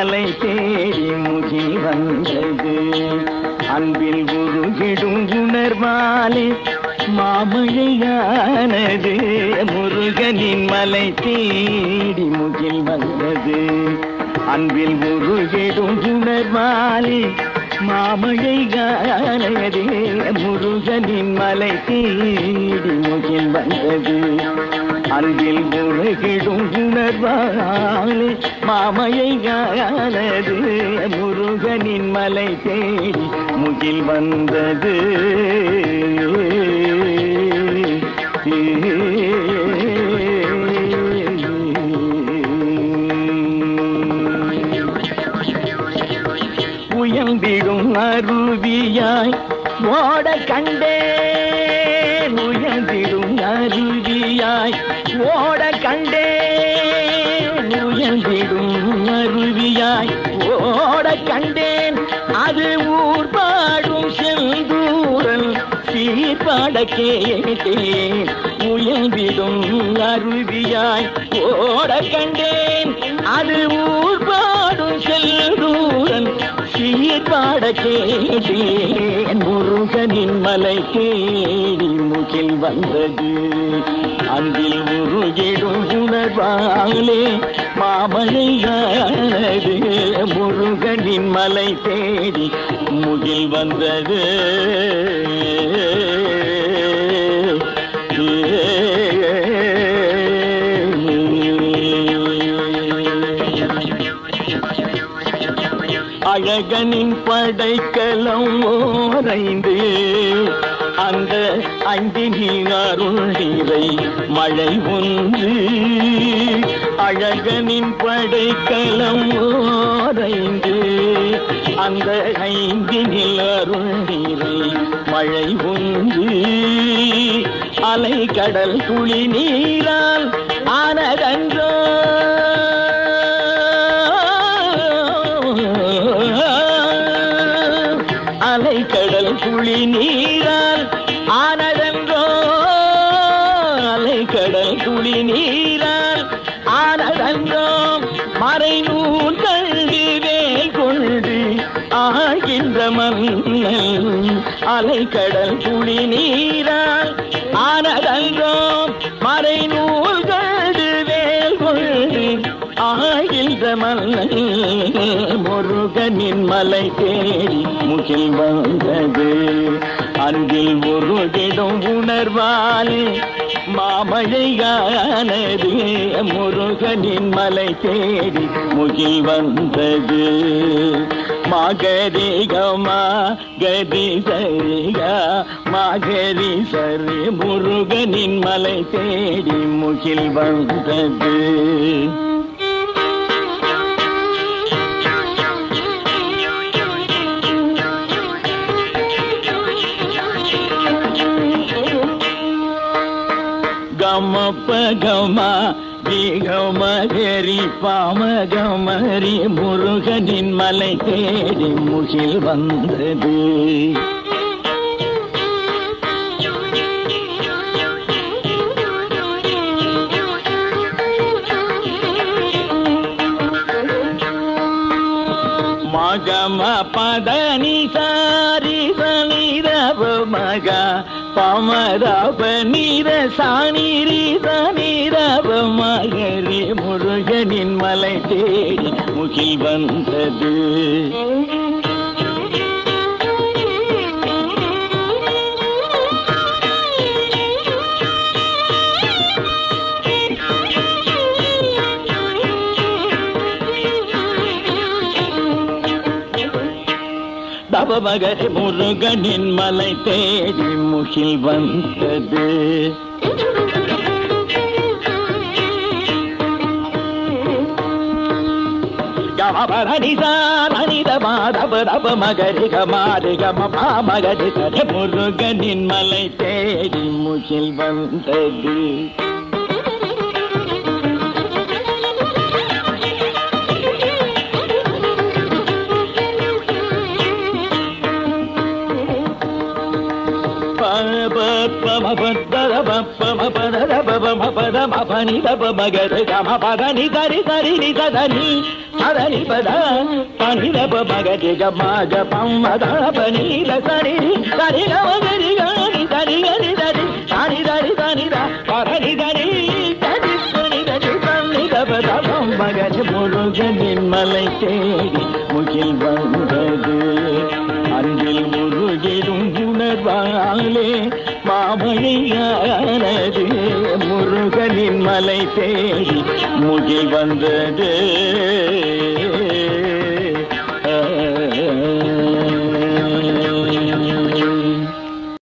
மலை தேடி முகி வந்தது. அன்பில் உருகிடும் உணர்வாலே மாமழையானது. முருகனின் மலை தேடி முகில் வந்தது. அன்பில் உருகிடும் உணர்வாலே மாமழையானது. முருகனின் மலை தேடி முகில் வந்தது. அன்பில் முருகிடும் உணர்வாலே மாமழையானது முருகனின் மலை தேடி முகில் வந்தது. உயர்ந்திடும் அருவியாய் ஓட கண்டே. உயர்ந்திடும் அருவியாய் ஓட கண்டே உயர்ந்திடும் அருவியாய் ஓட கண்டேன். அது ஊர் பாடும் செந்தூரல் சீர்பாட கேட்டேன். உயர்ந்திடும் அருவியாய் ஓட கண்டேன். அது ஊர் பாடும் செல்தூரன் சீர்பாட கேட்டேன். முருகனின் மலை தேடி முகில் வந்தது. அன்பில் உருகிடும் உணர்வாலே மாமழையானது முருகனின் மலை தேடி முகில் வந்தது. அழகனின் படைக்கலம் ஓரைந்து அந்த அஞ்சினில் அருளிரை மழை ஒன்று அழகனின் படைக்கலம் ஓரைந்து அந்த ஐந்து அருளிரை மழை ஒன்று. அலை கடல் துளி நீரால் ஆனதன்றோ? அலை கடல் புளி நீர் நீரால் ஆனதென்றோ மறைநூல் கல்வி வேல் கொண்டு ஆகின்ற மன்னன் அலைக்கடல் புளி நீர் மலை தேடி முகில் வந்தது. அன்பில் உருகிடும் உணர்வாலே மாமழையானது. முருகனின் மலை தேடி முகில் வந்தது. மாகரிகமா கதி சரிகா மாகரி சரி முருகனின் மலை தேடி முகில் வந்தது. கம பகம பாமகமரி முருகனின் மலை தேடி முகில் வந்தது. மகம பதனிசா மகா பமரப நீர சாணிரி நீரப மகரே முருகனின் மலை தேடி முகில் வந்தது. தவமகரி முருகனின் மலை தேடி முகில் வந்தது. முருகனின் மலை தேடி முகில் வந்தது. பமப பமப தரப பமப தரப பமப ம பனி தப மகர கம பதனி தரி தரி நி ததனி சதனி பத பனி தப மகரி கம க பம்ம த பனி த சரி சரி கம கரி கனி தரி கரி தரி சரி தரி தனி த பரணி தரி தரி பனி தரி பனி தப தபம் மகரி முருகனின் மலை தேடி முகில் வந்தது அன்பில் முருகிடும் உணர்வாலே மாமணியானது முருகனின் மலை தேடி முகில் வந்தது.